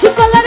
숟갈락